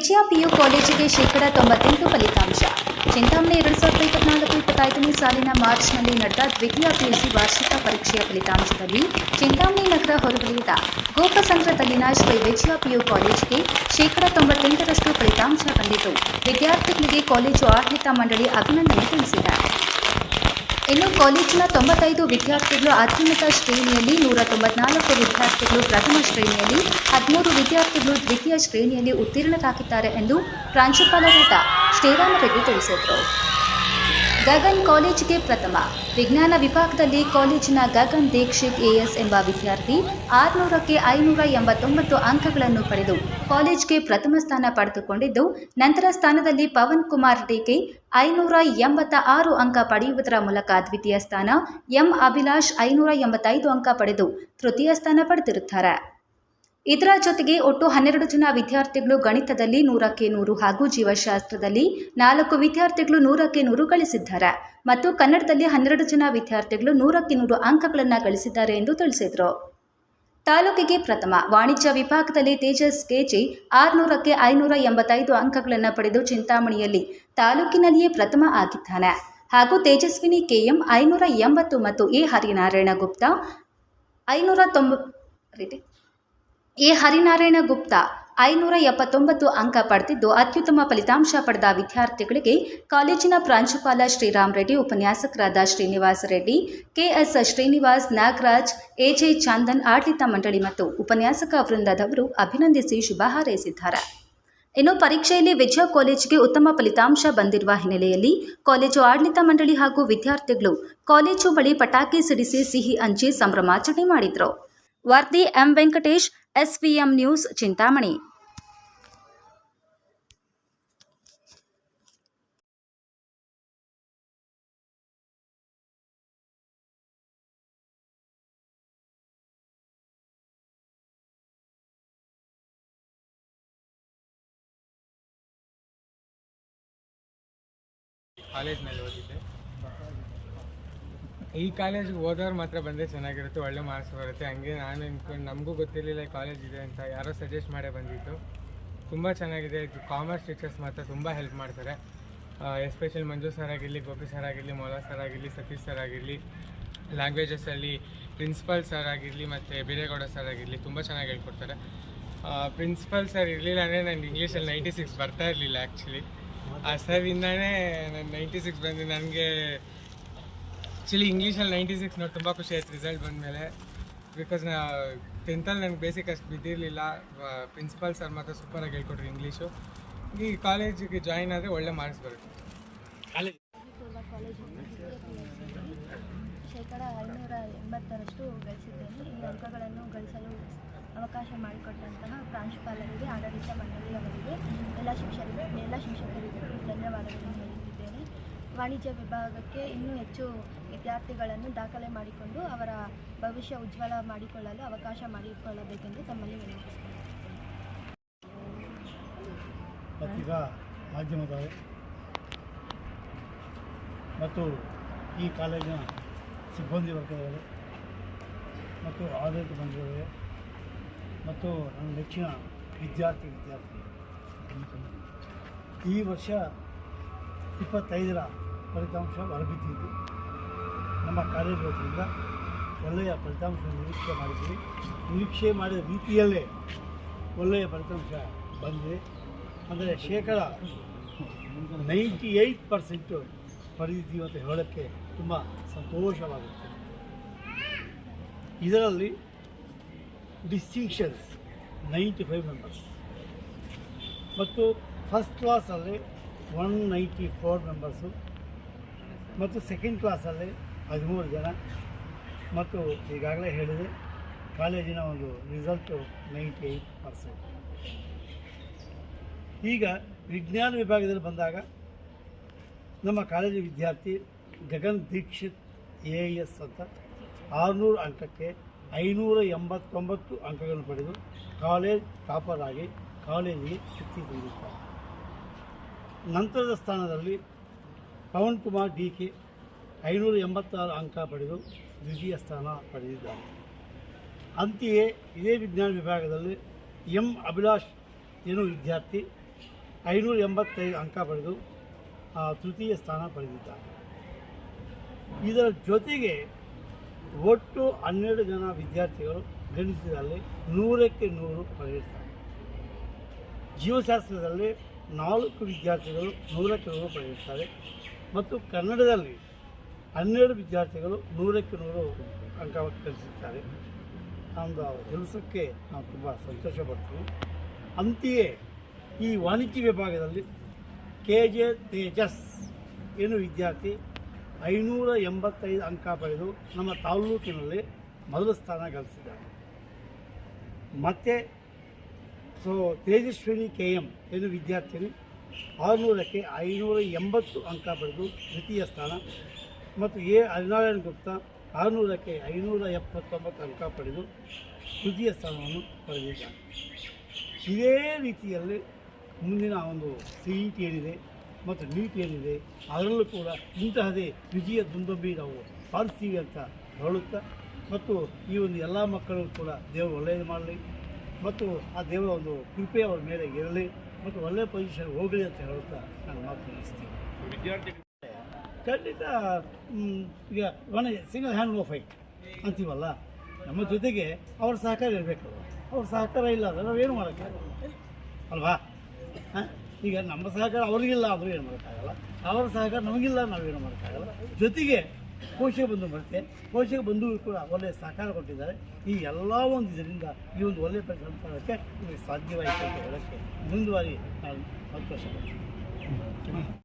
ವಿಜಯ PU ಕಾಲೇಜಿಗೆ ಶೇಕಡ ತೊಂಬತ್ತೆಂಟು ಫಲಿತಾಂಶ. ಚಿಂತಾಮಣಿ ಎರಡು ಸಾವಿರದ ಇಪ್ಪತ್ನಾಲ್ಕು ಇಪ್ಪತ್ತೈದನೇ ಸಾಲಿನ ಮಾರ್ಚ್ನಲ್ಲಿ ನಡೆದ ದ್ವಿತೀಯ ಪಿಯುಸಿ ವಾರ್ಷಿಕ ಪರೀಕ್ಷೆಯ ಫಲಿತಾಂಶದಲ್ಲಿ ಚಿಂತಾಮಣಿ ನಗರ ಹೊರವಲಯದ ಗೋಪಸಂದ್ರದಲ್ಲಿನ ಶ್ರೀ ವಿಜಯ ಪಿಯು ಕಾಲೇಜಿಗೆ ಶೇಕಡ ತೊಂಬತ್ತೆಂಟರಷ್ಟು ಫಲಿತಾಂಶ ಬಂದಿದ್ದು ವಿದ್ಯಾರ್ಥಿಗಳಿಗೆ ಕಾಲೇಜು ಆಡಳಿತ ಮಂಡಳಿ ಅಭಿನಂದನೆ ತಿಳಿಸಿದೆ. ಇನ್ನು ಕಾಲೇಜಿನ ತೊಂಬತ್ತೈದು ವಿದ್ಯಾರ್ಥಿಗಳು ಅತ್ಯುನ್ನತ ಶ್ರೇಣಿಯಲ್ಲಿ ನೂರ ತೊಂಬತ್ನಾಲ್ಕು ವಿದ್ಯಾರ್ಥಿಗಳು ಪ್ರಥಮ ಶ್ರೇಣಿಯಲ್ಲಿ, ಹದಿಮೂರು ವಿದ್ಯಾರ್ಥಿಗಳು ದ್ವಿತೀಯ ಶ್ರೇಣಿಯಲ್ಲಿ ಉತ್ತೀರ್ಣರಾಗಿದ್ದಾರೆ ಎಂದು ಪ್ರಾಂಶುಪಾಲರಾದ ಶ್ರೀರಾಮರೆಡ್ಡಿ ತಿಳಿಸಿದರು. ಗಗನ್ ಕಾಲೇಜಿಗೆ ಪ್ರಥಮ. ವಿಜ್ಞಾನ ವಿಭಾಗದಲ್ಲಿ ಕಾಲೇಜಿನ ಗಗನ್ ದೀಕ್ಷಿತ್ ಎಎಸ್ ಎಂಬ ವಿದ್ಯಾರ್ಥಿ ಆರುನೂರಕ್ಕೆ ಐನೂರ ಎಂಬತ್ತೊಂಬತ್ತು ಅಂಕಗಳನ್ನು ಪಡೆದು ಕಾಲೇಜ್ಗೆ ಪ್ರಥಮ ಸ್ಥಾನ ಪಡೆದುಕೊಂಡಿದ್ದು, ನಂತರ ಸ್ಥಾನದಲ್ಲಿ ಪವನ್ ಕುಮಾರ್ ಡಿಕೆ ಐನೂರ ಎಂಬತ್ತ ಆರು ಅಂಕ ಪಡೆಯುವುದರ ಮೂಲಕ ದ್ವಿತೀಯ ಸ್ಥಾನ, ಎಂ ಅಭಿಲಾಷ್ ಐನೂರ ಎಂಬತ್ತೈದು ಅಂಕ ಪಡೆದು ತೃತೀಯ ಸ್ಥಾನ ಪಡೆದಿರುತ್ತಾರೆ. ಇದರ ಜೊತೆಗೆ ಒಟ್ಟು ಹನ್ನೆರಡು ಜನ ವಿದ್ಯಾರ್ಥಿಗಳು ಗಣಿತದಲ್ಲಿ ನೂರಕ್ಕೆ ನೂರು ಹಾಗೂ ಜೀವಶಾಸ್ತ್ರದಲ್ಲಿ ನಾಲ್ಕು ವಿದ್ಯಾರ್ಥಿಗಳು ನೂರಕ್ಕೆ ನೂರು ಗಳಿಸಿದ್ದಾರೆ. ಮತ್ತು ಕನ್ನಡದಲ್ಲಿ ಹನ್ನೆರಡು ಜನ ವಿದ್ಯಾರ್ಥಿಗಳು ನೂರಕ್ಕೆ ನೂರು ಅಂಕಗಳನ್ನು ಗಳಿಸಿದ್ದಾರೆ ಎಂದು ತಿಳಿಸಿದರು. ತಾಲೂಕಿಗೆ ಪ್ರಥಮ, ವಾಣಿಜ್ಯ ವಿಭಾಗದಲ್ಲಿ ತೇಜಸ್ ಕೆಜಿ ಆರುನೂರಕ್ಕೆ ಐನೂರ ಎಂಬತ್ತೈದು ಅಂಕಗಳನ್ನು ಪಡೆದು ಚಿಂತಾಮಣಿಯಲ್ಲಿ ತಾಲೂಕಿನಲ್ಲಿಯೇ ಪ್ರಥಮ ಆಗಿದ್ದಾನೆ. ಹಾಗೂ ತೇಜಸ್ವಿನಿ ಕೆಎಂ ಐನೂರ ಎಂಬತ್ತು ಮತ್ತು ಎ ಹರಿನಾರಾಯಣ ಗುಪ್ತಾ ಐನೂರ ತೊಂಬ ಎ. ಹರಿನಾರಾಯಣ ಗುಪ್ತಾ ಐನೂರ ಎಪ್ಪತ್ತೊಂಬತ್ತು ಅಂಕ ಪಡೆದಿದ್ದು ಅತ್ಯುತ್ತಮ ಫಲಿತಾಂಶ ಪಡೆದ ವಿದ್ಯಾರ್ಥಿಗಳಿಗೆ ಕಾಲೇಜಿನ ಪ್ರಾಂಶುಪಾಲ ಶ್ರೀರಾಮ್ ರೆಡ್ಡಿ, ಉಪನ್ಯಾಸಕರಾದ ಶ್ರೀನಿವಾಸ್ ರೆಡ್ಡಿ, ಕೆಎಸ್ ಶ್ರೀನಿವಾಸ್, ನಾಗರಾಜ್, ಎಜೆ ಚಂದನ್ ಆಡಳಿತ ಮಂಡಳಿ ಮತ್ತು ಉಪನ್ಯಾಸಕ ವೃಂದದವರು ಅಭಿನಂದಿಸಿ ಶುಭ ಹಾರೈಸಿದ್ದಾರೆ. ಇನ್ನು ಪರೀಕ್ಷೆಯಲ್ಲಿ ವಿಜಯ ಕಾಲೇಜಿಗೆ ಉತ್ತಮ ಫಲಿತಾಂಶ ಬಂದಿರುವ ಹಿನ್ನೆಲೆಯಲ್ಲಿ ಕಾಲೇಜು ಆಡಳಿತ ಮಂಡಳಿ ಹಾಗೂ ವಿದ್ಯಾರ್ಥಿಗಳು ಕಾಲೇಜು ಬಳಿ ಪಟಾಕಿ ಸಿಡಿಸಿ ಸಿಹಿ ಹಂಚಿ ಸಂಭ್ರಮಾಚರಣೆ ಮಾಡಿದರು. ವಾರ್ತಿ M. Venkatesh SVM news Chintamani ಕಾಲೇಜ್ನಲ್ಲಿ ಓದಿದ್ದೆ ಈ ಕಾಲೇಜ್ಗೆ ಓದೋರು ಮಾತ್ರ ಬಂದರೆ ಚೆನ್ನಾಗಿರುತ್ತೆ, ಒಳ್ಳೆ ಮಾರ್ಕ್ಸ್ ಬರುತ್ತೆ. ಹಂಗೆ ನಾನು ಅಂದ್ಕೊಂಡು ನಮಗೂ ಗೊತ್ತಿರಲಿಲ್ಲ ಕಾಲೇಜ್ ಇದೆ ಅಂತ ಯಾರೋ ಸಜೆಸ್ಟ್ ಮಾಡೇ ಬಂದಿತ್ತು ತುಂಬ ಚೆನ್ನಾಗಿದೆ ಕಾಮರ್ಸ್ ಟೀಚರ್ಸ್ ಮಾತ್ರ ತುಂಬ ಹೆಲ್ಪ್ ಮಾಡ್ತಾರೆ. ಎಸ್ಪೆಷಲಿ ಮಂಜು ಸರ್ ಆಗಿರಲಿ, ಗೋಪಿ ಸರ್ ಆಗಿರಲಿ, ಮೋಲಾ ಸರ್ ಆಗಿರಲಿ, ಸತೀಶ್ ಸರ್ ಆಗಿರಲಿ ಲ್ಯಾಂಗ್ವೇಜಸ್ಸಲ್ಲಿ ಪ್ರಿನ್ಸಿಪಲ್ ಸರ್ ಆಗಿರಲಿ ಮತ್ತು ಬೀರೇಗೌಡ ಸರ್ ಆಗಿರಲಿ ತುಂಬ ಚೆನ್ನಾಗಿ ಹೇಳ್ಕೊಡ್ತಾರೆ. ಪ್ರಿನ್ಸಿಪಲ್ ಸರ್ ಇರಲಿಲ್ಲ ಅಂದರೆ ನನಗೆ ಇಂಗ್ಲೀಷಲ್ಲಿ ನೈಂಟಿ ಸಿಕ್ಸ್ ಬರ್ತಾ ಇರಲಿಲ್ಲ ಆ್ಯಕ್ಚುಲಿ ಆ ಸರಿಂದನೇ ನಾನು ನೈಂಟಿ ಸಿಕ್ಸ್ ಬಂದು ನನಗೆ ಆ್ಯಕ್ಚುಲಿ ಇಂಗ್ಲೀಷಲ್ಲಿ ನೈಂಟಿ ಸಿಕ್ಸ್ ನೋಡಿ ತುಂಬ ಖುಷಿ ಆಯ್ತು ರಿಸಲ್ಟ್ ಬಂದಮೇಲೆ. ಬಿಕಾಸ್ ನಾ ಟೆಂತಲ್ಲಿ ನನಗೆ ಬೇಸಿಕ್ ಅಷ್ಟು ಬಿದ್ದಿರಲಿಲ್ಲ. ಪ್ರಿನ್ಸಿಪಾಲ್ ಸರ್ ಮಾತ್ರ ಸೂಪರಾಗಿ ಹೇಳ್ಕೊಟ್ರು ಇಂಗ್ಲೀಷು ಈ ಕಾಲೇಜಿಗೆ ಜಾಯಿನ್ ಆದರೆ ಒಳ್ಳೆ ಮಾರ್ಕ್ಸ್ ಬರುತ್ತೆ. ಕಾಲೇಜ್ ಶೇಕಡ ಐನೂರ ಎಂಬತ್ತರಷ್ಟು ಗಳಿಸಿದ್ದೇನೆ. ಈ ಅಂಕಗಳನ್ನು ಗಳಿಸಲು ಅವಕಾಶ ಮಾಡಿಕೊಟ್ಟಂತಹ ಪ್ರಾಂಶುಪಾಲರಿಗೆ ಆಡಳಿತ ಮಂಡಳಿಯವರಿಗೆ ಎಲ್ಲ ಶಿಕ್ಷಕರಿಗೆ ಎಲ್ಲ ಶಿಕ್ಷಕರಿಗೂ ಧನ್ಯವಾದಗಳನ್ನು ವಾಣಿಜ್ಯ ವಿಭಾಗಕ್ಕೆ ಇನ್ನೂ ಹೆಚ್ಚು ವಿದ್ಯಾರ್ಥಿಗಳನ್ನು ದಾಖಲೆ ಮಾಡಿಕೊಂಡು ಅವರ ಭವಿಷ್ಯ ಉಜ್ವಲ ಮಾಡಿಕೊಳ್ಳಲು ಅವಕಾಶ ಮಾಡಿಕೊಳ್ಳಬೇಕೆಂದು ತಮ್ಮಲ್ಲಿ ವಿನಂತಿಸುತ್ತೇನೆ. ಮತ್ತು ಈ ಕಾಲೇಜಿನ ಸಿಬ್ಬಂದಿ ವರ್ಗದವರು, ಮತ್ತು ಆಡಳಿತ ಮಂಡಳಿಯವರೇ, ಮತ್ತು ನನ್ನ ನೆಚ್ಚಿನ ವಿದ್ಯಾರ್ಥಿ ವಿದ್ಯಾರ್ಥಿ ಈ ವರ್ಷ ಇಪ್ಪತ್ತೈದರ ಫಲಿತಾಂಶ ಹೊರಬಿದ್ದಿದ್ದು ನಮ್ಮ ಕಾಲೇಜು ವತಿಯಿಂದ ಒಳ್ಳೆಯ ಫಲಿತಾಂಶ ನಿರೀಕ್ಷೆ ಮಾಡಿದ್ದೀವಿ. ನಿರೀಕ್ಷೆ ಮಾಡಿದ ರೀತಿಯಲ್ಲೇ ಒಳ್ಳೆಯ ಫಲಿತಾಂಶ ಬಂದಿದೆ. ಅಂದರೆ ಶೇಕಡ ನೈಂಟಿ ಏಯ್ಟ್ ಪರ್ಸೆಂಟು ಪಡೆದಿದ್ದೀವಿ ಅಂತ ಹೇಳೋಕ್ಕೆ ತುಂಬ ಸಂತೋಷವಾಗುತ್ತೆ. ಇದರಲ್ಲಿ ಡಿಸ್ಟಿಂಕ್ಷನ್ಸ್ ನೈಂಟಿ ಫೈವ್ ಮೆಂಬರ್ಸ್. ಮತ್ತು ಫಸ್ಟ್ ಕ್ಲಾಸಲ್ಲಿ ಒನ್ ನೈಂಟಿ ಫೋರ್ ಮೆಂಬರ್ಸು ಮತ್ತು ಸೆಕೆಂಡ್ ಕ್ಲಾಸಲ್ಲಿ ಹದಿಮೂರು ಜನ. ಮತ್ತು ಈಗಾಗಲೇ ಹೇಳಿದೆ, ಕಾಲೇಜಿನ ಒಂದು ರಿಸಲ್ಟು ನೈಂಟಿ ಏಯ್ಟ್ ಪರ್ಸೆಂಟ್ ಈಗ ವಿಜ್ಞಾನ ವಿಭಾಗದಲ್ಲಿ ಬಂದಾಗ ನಮ್ಮ ಕಾಲೇಜು ವಿದ್ಯಾರ್ಥಿ ಗಗನ್ ದೀಕ್ಷಿತ್ ಎ ಎಸ್ ಅಂತ ಆರುನೂರು ಅಂಕಕ್ಕೆ ಐನೂರ ಎಂಬತ್ತೊಂಬತ್ತು ಅಂಕಗಳನ್ನು ಪಡೆದು ಕಾಲೇಜ್ ಟಾಪರ್ ಆಗಿ ಕಾಲೇಜಿಗೆ ಶಕ್ತಿ ತಂದಿದ್ದಾರೆ ನಂತರದ ಸ್ಥಾನದಲ್ಲಿ ಪವನ್ ಕುಮಾರ್ ಡಿ ಕೆ ಐನೂರ ಎಂಬತ್ತಾರು ಅಂಕ ಪಡೆದು ದ್ವಿತೀಯ ಸ್ಥಾನ ಪಡೆದಿದ್ದಾರೆ. ಅಂತೆಯೇ ಇದೇ ವಿಜ್ಞಾನ ವಿಭಾಗದಲ್ಲಿ ಎಂ ಅಭಿಲಾಷ್ ಏನು ವಿದ್ಯಾರ್ಥಿ ಐನೂರ ಎಂಬತ್ತೈದು ಅಂಕ ಪಡೆದು ತೃತೀಯ ಸ್ಥಾನ ಪಡೆದಿದ್ದಾರೆ. ಇದರ ಜೊತೆಗೆ ಒಟ್ಟು ಹನ್ನೆರಡು ಜನ ವಿದ್ಯಾರ್ಥಿಗಳು ಗಣಿತದಲ್ಲಿ ನೂರಕ್ಕೆ ನೂರು ಪಡೆಯುತ್ತಾರೆ ಜೀವಶಾಸ್ತ್ರದಲ್ಲಿ ನಾಲ್ಕು ವಿದ್ಯಾರ್ಥಿಗಳು ನೂರಕ್ಕೆ ನೂರು ಪಡೆಯುತ್ತಾರೆ. ಮತ್ತು ಕನ್ನಡದಲ್ಲಿ ಹನ್ನೆರಡು ವಿದ್ಯಾರ್ಥಿಗಳು ನೂರಕ್ಕೆ ನೂರು ಅಂಕ ಕಲಿಸುತ್ತಾರೆ ಒಂದು ಕೆಲಸಕ್ಕೆ ನಾವು ತುಂಬ ಸಂತೋಷ ಪಡ್ತೀವಿ ಅಂತೆಯೇ ಈ ವಾಣಿಜ್ಯ ವಿಭಾಗದಲ್ಲಿ ಕೆ ಜೆ ತೇಜಸ್ ಏನು ವಿದ್ಯಾರ್ಥಿ ಐನೂರ ಎಂಬತ್ತೈದು ಅಂಕ ಪಡೆದು ನಮ್ಮ ತಾಲ್ಲೂಕಿನಲ್ಲಿ ಮೊದಲ ಸ್ಥಾನ ಗಳಿಸಿದ್ದಾರೆ ಮತ್ತು ಸೊ ತೇಜಸ್ವಿನಿ ಕೆ ಎಂ ಏನು ವಿದ್ಯಾರ್ಥಿನಿ? ಆರುನೂರಕ್ಕೆ ಐನೂರ ಎಂಬತ್ತು ಅಂಕ ಪಡೆದು ದ್ವಿತೀಯ ಸ್ಥಾನ ಮತ್ತು ಎ ಹರಿನಾರಾಯಣ ಗುಪ್ತಾ ಆರುನೂರಕ್ಕೆ ಐನೂರ ಎಪ್ಪತ್ತೊಂಬತ್ತು ಅಂಕ ಪಡೆದು ತೃತೀಯ ಸ್ಥಾನವನ್ನು ಪಡೆದಿದ್ದಾರೆ ಇದೇ ರೀತಿಯಲ್ಲಿ ಮುಂದಿನ ಒಂದು ಸಿ ಇ ಟಿ ಏನಿದೆ ಮತ್ತು ನೀಟ್ ಏನಿದೆ, ಅದರಲ್ಲೂ ಕೂಡ ಇಂತಹದೇ ವಿಜಯ ದುಂದುಂಬಿ ನಾವು ಪಾಲಿಸ್ತೀವಿ ಅಂತ ಹೇಳುತ್ತಾ, ಮತ್ತು ಈ ಒಂದು ಎಲ್ಲ ಮಕ್ಕಳು ಕೂಡ ದೇವರು ಒಳ್ಳೆಯದು ಮಾಡಲಿ. ಮತ್ತು ಆ ದೇವರ ಒಂದು ಕೃಪೆ ಅವರ ಮೇಲೆ ಇರಲಿ ಮತ್ತು ಒಳ್ಳೆಯ ಪೊಸಿಷನ್ ಹೋಗಲಿ ಅಂತ ಹೇಳುತ್ತಾ ನಾನು ಮಾತು ನಿಲ್ಲಿಸ್ತೀನಿ ಖಂಡಿತ ಈಗ ಒಣ ಸಿಂಗಲ್ ಹ್ಯಾಂಡ್ ನೋ ಫೈಟ್ ಅಂತೀವಲ್ಲ, ನಮ್ಮ ಜೊತೆಗೆ ಅವ್ರ ಸಹಕಾರ ಇರಬೇಕು ಅವ್ರ ಸಹಕಾರ ಇಲ್ಲ ಅಂದರೆ ನಾವೇನು ಮಾಡೋಕ್ಕಾಗಲ್ಲ? ಅಲ್ವಾ? ಹಾಂ? ಈಗ ನಮ್ಮ ಸಹಕಾರ ಅವ್ರಿಗಿಲ್ಲ ಆದರೂ ಏನು ಮಾಡೋಕ್ಕಾಗಲ್ಲ? ಅವರ ಸಹಕಾರ ನಮಗಿಲ್ಲ ನಾವೇನು ಮಾಡೋಕ್ಕಾಗಲ್ಲ? ಜೊತೆಗೆ ಪೋಷಕ ಬಂಧು ಬರುತ್ತೆ ಪೋಷಕ ಬಂಧು ಕೂಡ ಒಳ್ಳೆಯ ಸಹಕಾರ ಕೊಟ್ಟಿದ್ದಾರೆ. ಈ ಎಲ್ಲ ಒಂದು ಇದರಿಂದ ಈ ಒಂದು ಒಳ್ಳೆಯ ನಿಮಗೆ ಸಾಧ್ಯವಾಯಿತು ಅಂತ ಹೇಳೋಕ್ಕೆ ಮುಂದುವರಿ ನಾನು ಸಂತೋಷ